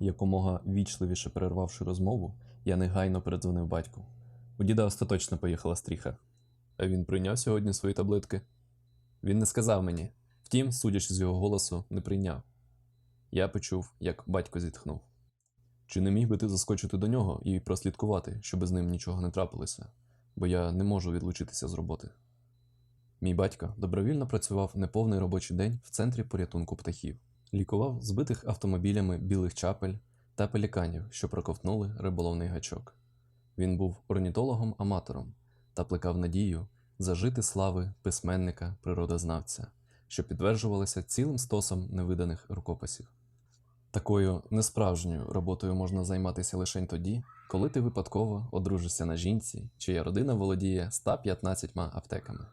Якомога вічливіше перервавши розмову, я негайно передзвонив батьку. У діда остаточно поїхала стріха. А він прийняв сьогодні свої таблетки. Він не сказав мені, втім, судячи з його голосу, не прийняв. Я почув, як батько зітхнув. Чи не міг би ти заскочити до нього і прослідкувати, щоб з ним нічого не трапилося, бо я не можу відлучитися з роботи. Мій батько добровільно працював неповний робочий день в центрі порятунку птахів, лікував збитих автомобілями білих чапель та пеліканів, що проковтнули риболовний гачок. Він був орнітологом-аматором та плекав надію зажити слави письменника, природознавця, що підтверджувалися цілим стосом невиданих рукописів. Такою несправжньою роботою можна займатися лише тоді, коли ти випадково одружишся на жінці, чия родина володіє 115 аптеками.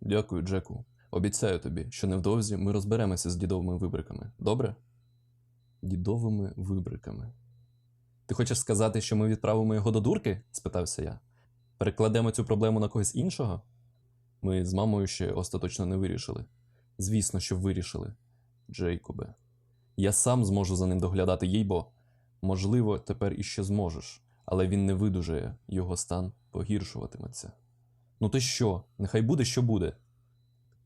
Дякую, Джеку. Обіцяю тобі, що невдовзі ми розберемося з дідовими вибриками. Добре? Дідовими вибриками. Ти хочеш сказати, що ми відправимо його до дурки? спитався я. Перекладемо цю проблему на когось іншого? Ми з мамою ще остаточно не вирішили. Звісно, що вирішили. Джейкобе. Я сам зможу за ним доглядати, їй бо. Можливо, тепер іще зможеш, але він не видужає, його стан погіршуватиметься. Ну ти що? Нехай буде, що буде.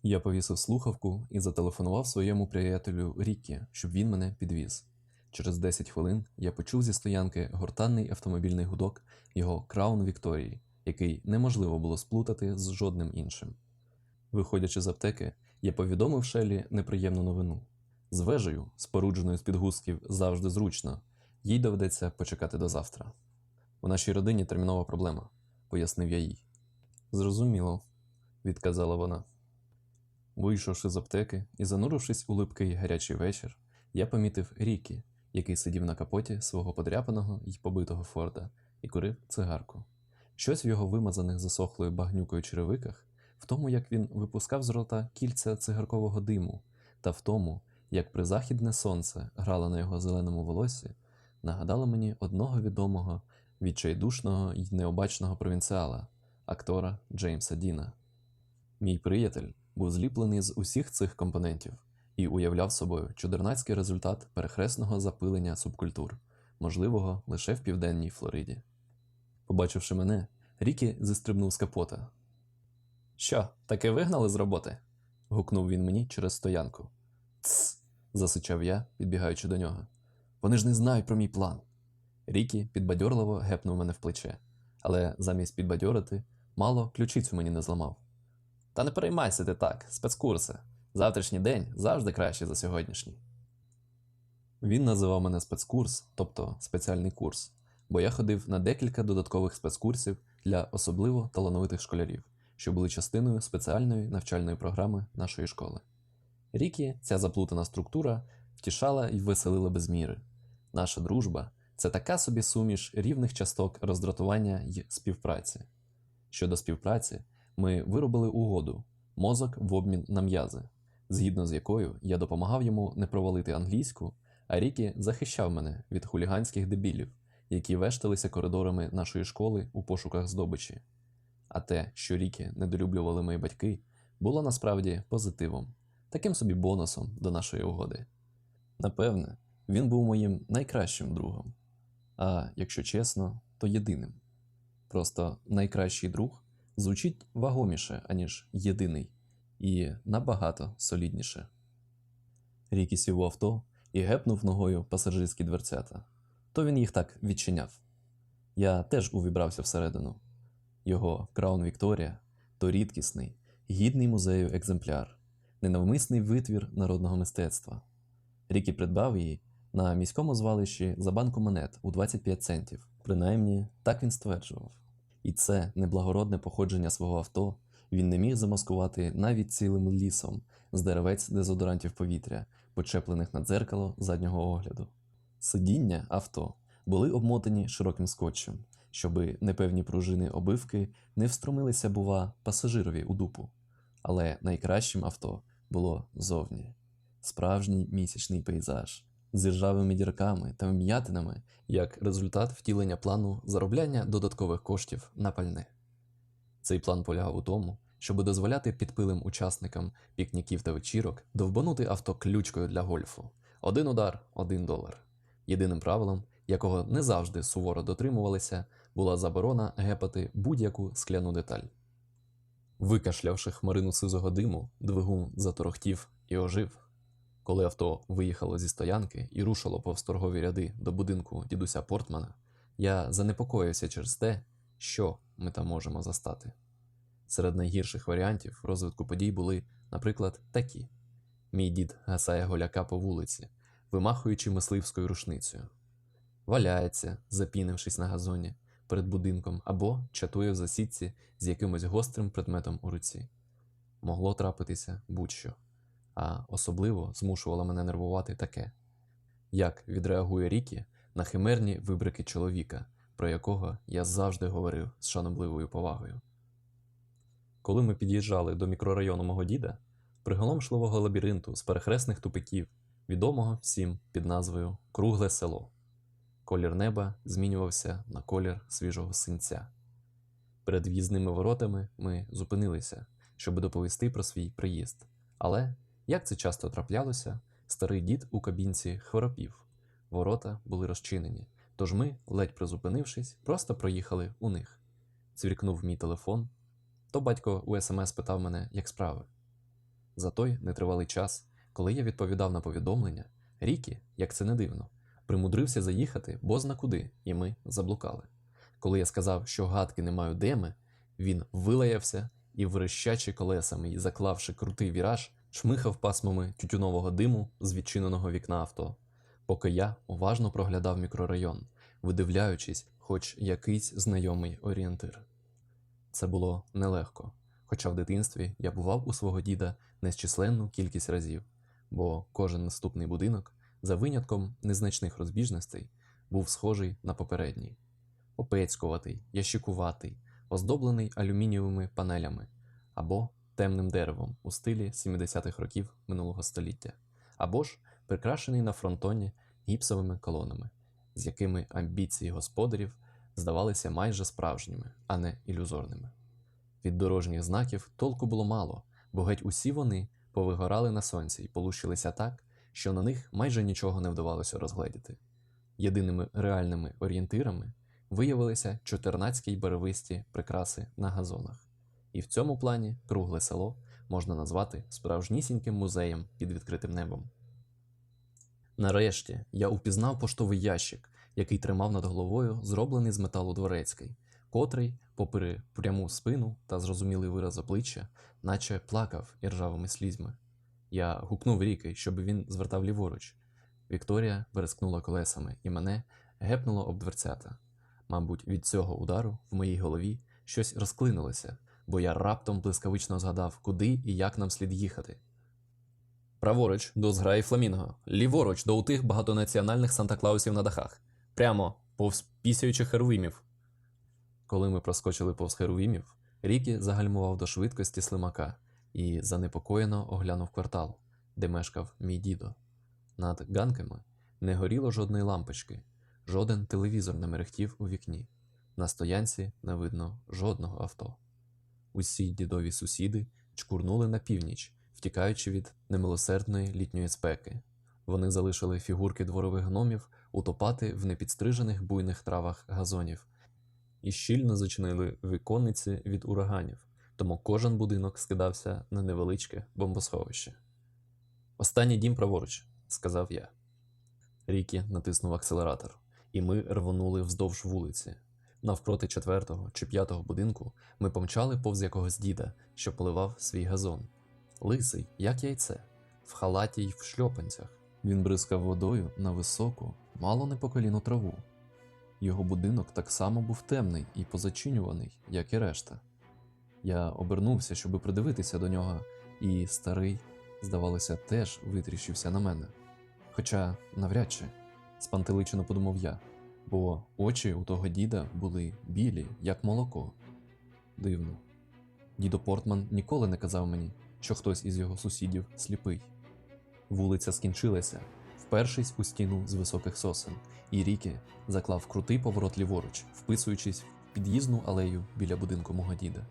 Я повісив слухавку і зателефонував своєму приятелю Рікі, щоб він мене підвіз. Через 10 хвилин я почув зі стоянки гортанний автомобільний гудок його Краун Вікторії, який неможливо було сплутати з жодним іншим. Виходячи з аптеки, я повідомив Шелі неприємну новину. З вежею, спорудженою з підгузків, завжди зручно, їй доведеться почекати до завтра. У нашій родині термінова проблема, пояснив я їй. Зрозуміло, відказала вона. Вийшовши з аптеки і занурившись у липкий гарячий вечір, я помітив Рікі, який сидів на капоті свого подряпаного й побитого Форда і курив цигарку. Щось в його вимазаних засохлою багнюкою черевиках, в тому, як він випускав з рота кільця цигаркового диму, та в тому, як призахідне сонце грало на його зеленому волосі, нагадало мені одного відомого, відчайдушного й необачного провінціала, актора Джеймса Діна. Мій приятель був зліплений з усіх цих компонентів і уявляв собою чудернацький результат перехресного запилення субкультур, можливого лише в південній Флориді. Побачивши мене, Рікі зістрибнув з капота. Що, таки вигнали з роботи? гукнув він мені через стоянку. Тсс. засичав я, підбігаючи до нього. Вони ж не знають про мій план. Рікі підбадьорливо гепнув мене в плече, але замість підбадьорити, мало ключицю мені не зламав. Та не переймайся ти так, спецкурси. Завтрашній день завжди кращий за сьогоднішній. Він називав мене спецкурс, тобто спеціальний курс, бо я ходив на декілька додаткових спецкурсів для особливо талановитих школярів, що були частиною спеціальної навчальної програми нашої школи. Рікі ця заплутана структура втішала і веселила без міри. Наша дружба це така собі суміш рівних часток роздратування й співпраці. Щодо співпраці, ми виробили угоду мозок в обмін на м'язи, згідно з якою я допомагав йому не провалити англійську, а Рікі захищав мене від хуліганських дебілів, які вешталися коридорами нашої школи у пошуках здобичі. А те, що Рікі недолюблювали мої батьки, було насправді позитивом, таким собі бонусом до нашої угоди. Напевне, він був моїм найкращим другом, а якщо чесно, то єдиним. Просто найкращий друг звучить вагоміше, аніж єдиний, і набагато солідніше. Рікі сів у авто і гепнув ногою пасажирські дверцята. То він їх так відчиняв. Я теж увібрався всередину. Його Краун Вікторія то рідкісний, гідний музею екземпляр, ненавмисний витвір народного мистецтва. Рікі придбав її на міському звалищі за банку монет у 25 центів. Принаймні, так він стверджував. І це неблагородне походження свого авто він не міг замаскувати навіть цілим лісом з деревець дезодорантів повітря, почеплених на дзеркало заднього огляду. Сидіння авто були обмотані широким скотчем, щоби непевні пружини обивки не встромилися, бува, пасажирові у дупу. Але найкращим авто було зовні справжній місячний пейзаж з іржавими дірками та вм'ятинами як результат втілення плану заробляння додаткових коштів на пальне. Цей план полягав у тому, щоб дозволяти підпилим учасникам пікніків та вечірок довбанути авто ключкою для гольфу. Один удар, один долар. Єдиним правилом, якого не завжди суворо дотримувалися, була заборона гепати будь-яку скляну деталь. Викашлявши хмарину сизого диму, двигун заторохтів і ожив. Коли авто виїхало зі стоянки і рушило повз торгові ряди до будинку дідуся Портмана, я занепокоївся через те, що ми там можемо застати. Серед найгірших варіантів розвитку подій були, наприклад, такі: мій дід гасає голяка по вулиці, вимахуючи мисливською рушницею, валяється, запінившись на газоні перед будинком, або чатує в засідці з якимось гострим предметом у руці. Могло трапитися будь-що, а особливо змушувало мене нервувати таке: як відреагує Рікі на химерні вибрики чоловіка, про якого я завжди говорив з шанобливою повагою. Коли ми під'їжджали до мікрорайону мого діда, приголомшливого лабіринту з перехресних тупиків, відомого всім під назвою Кругле село. Колір неба змінювався на колір свіжого синця. Перед в'їзними воротами ми зупинилися, щоб доповісти про свій приїзд. Але, як це часто траплялося, старий дід у кабінці хворопів. Ворота були розчинені, тож ми, ледь призупинившись, просто проїхали у них. Цвіркнув мій телефон, то батько у смс питав мене, як справи. За той нетривалий час, коли я відповідав на повідомлення, Рікі, як це не дивно, примудрився заїхати бозна куди, і ми заблукали. Коли я сказав, що гадки не маю де ми, він вилаявся і, врищачи колесами і заклавши крутий віраж, шмихав пасмами тютюнового диму з відчиненого вікна авто, поки я уважно проглядав мікрорайон, видивляючись, хоч якийсь знайомий орієнтир. Це було нелегко, хоча в дитинстві я бував у свого діда незчисленну кількість разів, бо кожен наступний будинок, за винятком незначних розбіжностей, був схожий на попередній опецькуватий, ящикуватий, оздоблений алюмінієвими панелями або темним деревом у стилі 70-х років минулого століття, або ж прикрашений на фронтоні гіпсовими колонами, з якими амбіції господарів здавалися майже справжніми, а не ілюзорними. Від дорожніх знаків толку було мало, бо геть усі вони повигорали на сонці і полущилися так, що на них майже нічого не вдавалося розгледіти. Єдиними реальними орієнтирами виявилися чотирнацькі й барвисті прикраси на газонах. І в цьому плані кругле село можна назвати справжнісіньким музеєм під відкритим небом. Нарешті я упізнав поштовий ящик, який тримав над головою зроблений з металу дворецький, котрий, попри пряму спину та зрозумілий вираз обличчя, наче плакав іржавими слізьми. Я гукнув ріки, щоб він звертав ліворуч. Вікторія верескнула колесами, і мене гепнуло об дверцята. Мабуть, від цього удару в моїй голові щось розклинулося, бо я раптом блискавично згадав, куди і як нам слід їхати. Праворуч до зграї фламінго, ліворуч до утих багатонаціональних Санта-Клаусів на дахах, прямо повз пісяючих херувімів. Коли ми проскочили повз херувімів, Рікі загальмував до швидкості слимака і занепокоєно оглянув квартал, де мешкав мій дідо. Над ганками не горіло жодної лампочки, жоден телевізор не мерехтів у вікні. На стоянці не видно жодного авто. Усі дідові сусіди чкурнули на північ, втікаючи від немилосердної літньої спеки. Вони залишили фігурки дворових гномів утопати в непідстрижених буйних травах газонів і щільно зачинили віконниці від ураганів, тому кожен будинок скидався на невеличке бомбосховище. Останній дім праворуч, сказав я. Рікі натиснув акселератор, і ми рвонули вздовж вулиці. Навпроти четвертого чи п'ятого будинку ми помчали повз якогось діда, що поливав свій газон. Лисий, як яйце, в халаті й в шльопанцях. Він бризкав водою на високу, мало не по коліну траву. Його будинок так само був темний і позачинюваний, як і решта. Я обернувся, щоби придивитися до нього, і старий, здавалося, теж витріщився на мене. Хоча навряд чи, спантеличено подумав я, бо очі у того діда були білі, як молоко. Дивно. Дідо Портман ніколи не казав мені, що хтось із його сусідів сліпий. Вулиця скінчилася, впершись у стіну з високих сосен, і Рікі заклав крутий поворот ліворуч, вписуючись в під'їзну алею біля будинку мого діда.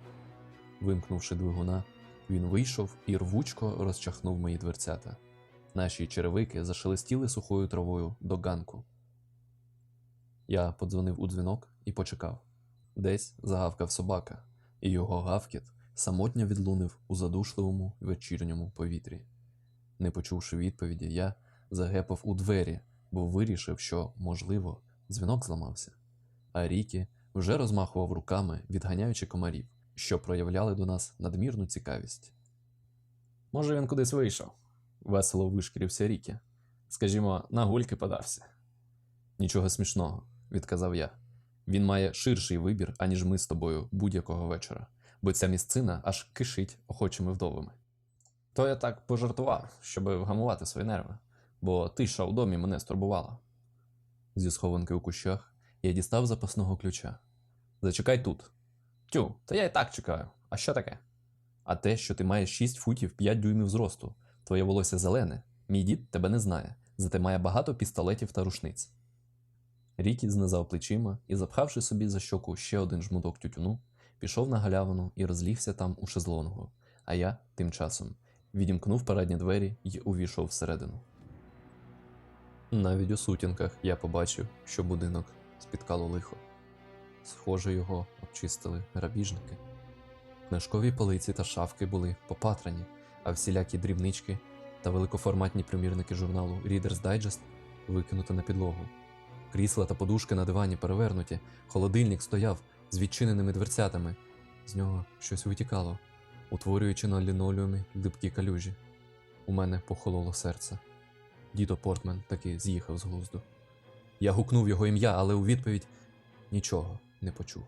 Вимкнувши двигуна, він вийшов і рвучко розчахнув мої дверцята. Наші черевики зашелестіли сухою травою до ганку. Я подзвонив у дзвінок і почекав. Десь загавкав собака, і його гавкіт самотньо відлунив у задушливому вечірньому повітрі. Не почувши відповіді, я загепав у двері, бо вирішив, що, можливо, дзвінок зламався. А Рікі вже розмахував руками, відганяючи комарів, що проявляли до нас надмірну цікавість. Може, він кудись вийшов? весело вишкірився Рікі. Скажімо, на гульки подався. Нічого смішного, відказав я. Він має ширший вибір, аніж ми з тобою будь-якого вечора, бо ця місцина аж кишить охочими вдовами. То я так пожартував, щоб вгамувати свої нерви, бо тиша у домі мене стурбувала. Зі схованки у кущах я дістав запасного ключа. Зачекай тут. Тю, та я і так чекаю. А що таке? А те, що ти маєш 6 футів 5 дюймів зросту, твоє волосся зелене, мій дід тебе не знає, зате має багато пістолетів та рушниць. Рікі знизав плечима і, запхавши собі за щоку ще один жмуток тютюну, пішов на галявину і розлігся там у шезлонгу, а я, тим часом, відімкнув передні двері і увійшов всередину. Навіть у сутінках я побачив, що будинок спіткало лихо. Схоже, його обчистили грабіжники. Книжкові полиці та шафки були попатрані, а всілякі дрібнички та великоформатні примірники журналу Reader's Digest викинуто на підлогу. Крісла та подушки на дивані перевернуті, холодильник стояв з відчиненими дверцятами. З нього щось витікало, утворюючи на лінолеумі липкі калюжі. У мене похололо серце. Дідо Портмен таки з'їхав з глузду. Я гукнув його ім'я, але у відповідь нічого не почув.